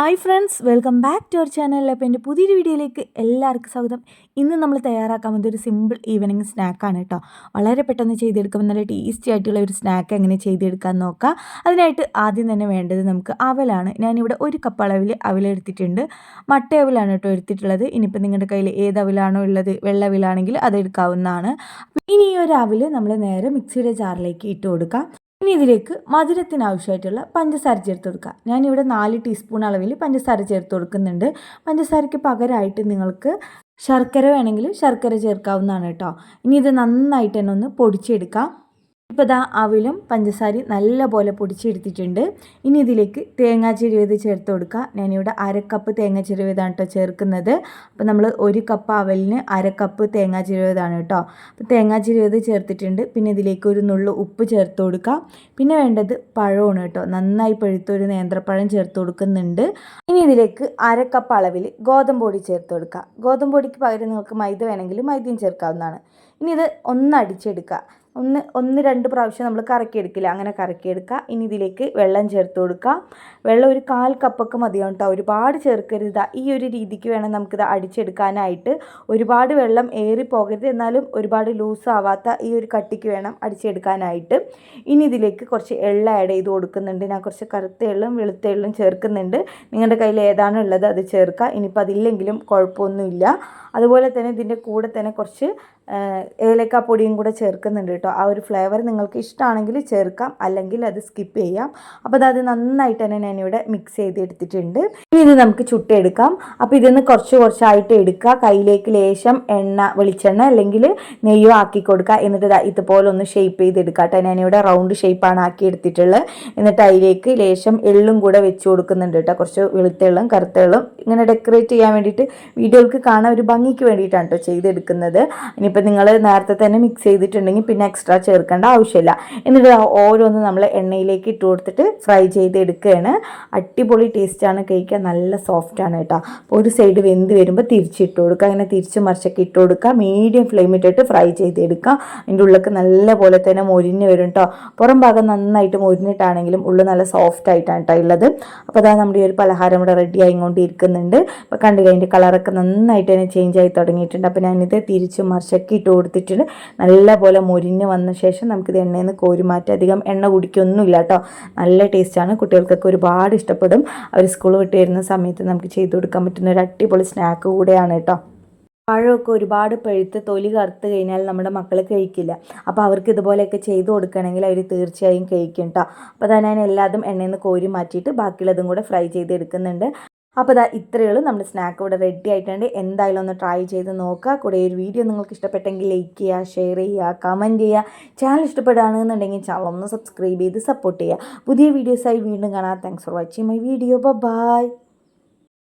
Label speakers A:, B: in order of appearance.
A: hi friends welcome back to our channel അപ്പോൾ എൻ്റെ പുതിയൊരു വീഡിയോയിലേക്ക് എല്ലാവർക്കും സ്വാഗതം ഇന്ന് നമ്മൾ തയ്യാറാക്കാൻ പോകുന്ന ഒരു സിമ്പിൾ ഈവനിങ് സ്നാക്കാണ് കേട്ടോ വളരെ പെട്ടെന്ന് ചെയ്തെടുക്കുമ്പോൾ നല്ല ടേസ്റ്റി ആയിട്ടുള്ള ഒരു സ്നാക്ക് എങ്ങനെ ചെയ്തെടുക്കാൻ നോക്കാം അതിനായിട്ട് ആദ്യം തന്നെ വേണ്ടത് നമുക്ക് അവലാണ് ഞാനിവിടെ ഒരു കപ്പ് അളവിൽ അവലെടുത്തിട്ടുണ്ട് മട്ട അവലാണ് കേട്ടോ എടുത്തിട്ടുള്ളത് ഇനിയിപ്പോൾ നിങ്ങളുടെ കയ്യിൽ ഏത് അവലാണോ ഉള്ളത് വെള്ള അവലാണെങ്കിൽ അതെടുക്കാവുന്നതാണ് ഇനി ഈ ഒരു അവൽ നമ്മൾ നേരെ മിക്സിയുടെ ജാറിലേക്ക് ഇട്ട് കൊടുക്കാം ഇനി ഇതിലേക്ക് മധുരത്തിന് പഞ്ചസാര ചേർത്ത് കൊടുക്കുക ഞാനിവിടെ നാല് ടീസ്പൂൺ അളവിൽ പഞ്ചസാര ചേർത്ത് കൊടുക്കുന്നുണ്ട് പഞ്ചസാരയ്ക്ക് പകരമായിട്ട് നിങ്ങൾക്ക് ശർക്കര വേണമെങ്കിൽ ശർക്കര ചേർക്കാവുന്നതാണ് കേട്ടോ ഇനി ഇത് നന്നായിട്ട് തന്നെ ഒന്ന് പൊടിച്ചെടുക്കാം ഇപ്പോൾ ദാ അവിലും പഞ്ചസാരയും നല്ലപോലെ പൊടിച്ചെടുത്തിട്ടുണ്ട് ഇനി ഇതിലേക്ക് തേങ്ങാ ചെരുവത് ചേർത്ത് കൊടുക്കുക ഞാനിവിടെ അര കപ്പ് തേങ്ങാ ചെരുവതാണ് കേട്ടോ ചേർക്കുന്നത് അപ്പോൾ നമ്മൾ ഒരു കപ്പ് അവലിന് അര കപ്പ് തേങ്ങാ ചെരുവതാണ് കേട്ടോ അപ്പോൾ തേങ്ങാ ചെരുവത് ചേർത്തിട്ടുണ്ട് പിന്നെ ഇതിലേക്ക് ഒരു നുള്ളു ഉപ്പ് ചേർത്ത് കൊടുക്കുക പിന്നെ വേണ്ടത് പഴമാണ് കേട്ടോ നന്നായി പഴുത്തൊരു നേന്ത്രപ്പഴം ചേർത്ത് കൊടുക്കുന്നുണ്ട് ഇനി ഇതിലേക്ക് അര കപ്പ് അളവിൽ ഗോതമ്പൊടി ചേർത്ത് കൊടുക്കുക ഗോതമ്പൊടിക്ക് പകരം നിങ്ങൾക്ക് മൈദ വേണമെങ്കിൽ മൈദയും ചേർക്കാവുന്നതാണ് ഇനി ഇത് ഒന്ന് അടിച്ചെടുക്കുക ഒന്ന് ഒന്ന് രണ്ട് പ്രാവശ്യം നമ്മൾ കറക്കിയെടുക്കില്ല അങ്ങനെ കറക്കിയെടുക്കുക ഇനി ഇതിലേക്ക് വെള്ളം ചേർത്ത് കൊടുക്കുക വെള്ളം ഒരു കാൽ കപ്പൊക്കെ മതിയാവും കേട്ടോ ഒരുപാട് ചേർക്കരുത് ഈ ഒരു രീതിക്ക് വേണം നമുക്കിത് അടിച്ചെടുക്കാനായിട്ട് ഒരുപാട് വെള്ളം ഏറി പോകരുത് എന്നാലും ഒരുപാട് ലൂസ് ആവാത്ത ഈ ഒരു കട്ടിക്ക് വേണം അടിച്ചെടുക്കാനായിട്ട് ഇനി ഇതിലേക്ക് കുറച്ച് എള്ള ആഡ് ചെയ്ത് കൊടുക്കുന്നുണ്ട് ഞാൻ കുറച്ച് കറുത്ത എള്ളും വെളുത്ത എള്ളും ചേർക്കുന്നുണ്ട് നിങ്ങളുടെ കയ്യിൽ ഏതാണോ ഉള്ളത് അത് ചേർക്കുക ഇനിയിപ്പോൾ അതില്ലെങ്കിലും കുഴപ്പമൊന്നുമില്ല അതുപോലെ തന്നെ ഇതിൻ്റെ കൂടെ തന്നെ കുറച്ച് ഏലക്കാപ്പൊടിയും കൂടെ ചേർക്കുന്നുണ്ട് കേട്ടോ ആ ഒരു ഫ്ലേവർ നിങ്ങൾക്ക് ഇഷ്ടമാണെങ്കിൽ ചേർക്കാം അല്ലെങ്കിൽ അത് സ്കിപ്പ് ചെയ്യാം അപ്പോൾ അത് നന്നായിട്ട് തന്നെ ഞാനിവിടെ മിക്സ് ചെയ്തെടുത്തിട്ടുണ്ട് ഇനി ഇത് നമുക്ക് ചുട്ടെടുക്കാം അപ്പോൾ ഇതിൽ നിന്ന് കുറച്ച് കുറച്ചായിട്ട് എടുക്കുക കയ്യിലേക്ക് ലേശം എണ്ണ വെളിച്ചെണ്ണ അല്ലെങ്കിൽ നെയ്യോ ആക്കി കൊടുക്കുക എന്നിട്ട് ഇതുപോലെ ഒന്ന് ഷേപ്പ് ചെയ്തെടുക്കുക കേട്ടോ ഞാനിവിടെ റൗണ്ട് ഷേപ്പാണ് ആക്കി എടുത്തിട്ടുള്ളത് എന്നിട്ട് അതിലേക്ക് ലേശം എള്ളും കൂടെ വെച്ച് കൊടുക്കുന്നുണ്ട് കേട്ടോ കുറച്ച് വെളുത്തെള്ളും കറുത്തെള്ളും ഇങ്ങനെ ഡെക്കറേറ്റ് ചെയ്യാൻ വേണ്ടിയിട്ട് വീഡിയോകൾക്ക് കാണാൻ ഒരു ഭംഗിക്ക് വേണ്ടിയിട്ടാണ് കേട്ടോ ചെയ്തെടുക്കുന്നത് ഇനി ഇപ്പം നിങ്ങൾ നേരത്തെ തന്നെ മിക്സ് ചെയ്തിട്ടുണ്ടെങ്കിൽ പിന്നെ എക്സ്ട്രാ ചേർക്കേണ്ട ആവശ്യമില്ല എന്നിട്ട് ഓരോന്ന് നമ്മൾ എണ്ണയിലേക്ക് ഇട്ട് കൊടുത്തിട്ട് ഫ്രൈ ചെയ്തെടുക്കുകയാണ് അടിപൊളി ടേസ്റ്റാണ് കഴിക്കുക നല്ല സോഫ്റ്റാണ് കേട്ടോ അപ്പോൾ ഒരു സൈഡ് വെന്ത് വരുമ്പോൾ തിരിച്ചിട്ട് കൊടുക്കുക അങ്ങനെ തിരിച്ച് മറിച്ചൊക്കെ ഇട്ട് കൊടുക്കുക മീഡിയം ഫ്ലെയിം ഇട്ടിട്ട് ഫ്രൈ ചെയ്തെടുക്കുക അതിൻ്റെ ഉള്ളിലൊക്കെ നല്ല പോലെ തന്നെ മൊരിഞ്ഞ് വരും കേട്ടോ പുറം ഭാഗം നന്നായിട്ട് മൊരിഞ്ഞിട്ടാണെങ്കിലും ഉള്ളു നല്ല സോഫ്റ്റ് ആയിട്ടാണ് കേട്ടോ ഉള്ളത് അപ്പോൾ അതാണ് നമ്മുടെ ഒരു പലഹാരം ഇവിടെ റെഡി ആയിക്കൊണ്ടിരിക്കുന്നുണ്ട് അപ്പോൾ കണ്ടു കഴിഞ്ഞിട്ട് കളറൊക്കെ നന്നായിട്ട് തന്നെ ചേഞ്ച് ആയി തുടങ്ങിയിട്ടുണ്ട് അപ്പോൾ ഞാനിത് തിരിച്ചും മറിച്ചൊക്കെ ഇട്ട് കൊടുത്തിട്ട് നല്ലപോലെ മുരിഞ്ഞ് വന്ന ശേഷം നമുക്കിത് എണ്ണയിൽ നിന്ന് കോരി മാറ്റി അധികം എണ്ണ കുടിക്കൊന്നുമില്ല കേട്ടോ നല്ല ടേസ്റ്റാണ് കുട്ടികൾക്കൊക്കെ ഒരുപാട് ഇഷ്ടപ്പെടും അവർ സ്കൂൾ വിട്ട് വരുന്ന സമയത്ത് നമുക്ക് ചെയ്തു കൊടുക്കാൻ പറ്റുന്ന ഒരു അടിപൊളി സ്നാക്ക് കൂടെയാണ് കേട്ടോ പഴമൊക്കെ ഒരുപാട് പഴുത്ത് തൊലി കറുത്ത് കഴിഞ്ഞാൽ നമ്മുടെ മക്കൾ കഴിക്കില്ല അപ്പോൾ അവർക്ക് ഇതുപോലെയൊക്കെ ചെയ്തു കൊടുക്കണമെങ്കിൽ അവർ തീർച്ചയായും കഴിക്കും കേട്ടോ അപ്പോൾ തന്നെ ഞാൻ എല്ലാതും എണ്ണയിൽ നിന്ന് കോരി മാറ്റിയിട്ട് ബാക്കിയുള്ളതും കൂടെ ഫ്രൈ എടുക്കുന്നുണ്ട് അപ്പോൾ ഇതാ ഇത്രയേ ഉള്ളൂ നമ്മുടെ സ്നാക്ക് ഇവിടെ റെഡി ആയിട്ടുണ്ട് എന്തായാലും ഒന്ന് ട്രൈ ചെയ്ത് നോക്കുക കൂടെ ഒരു വീഡിയോ നിങ്ങൾക്ക് ഇഷ്ടപ്പെട്ടെങ്കിൽ ലൈക്ക് ചെയ്യുക ഷെയർ ചെയ്യുക കമൻറ്റ് ചെയ്യുക ചാനൽ ഇഷ്ടപ്പെടുകയാണെന്നുണ്ടെങ്കിൽ ചാനൽ ഒന്ന് സബ്സ്ക്രൈബ് ചെയ്ത് സപ്പോർട്ട് ചെയ്യുക പുതിയ വീഡിയോസായി വീണ്ടും കാണാം thanks for watching my video by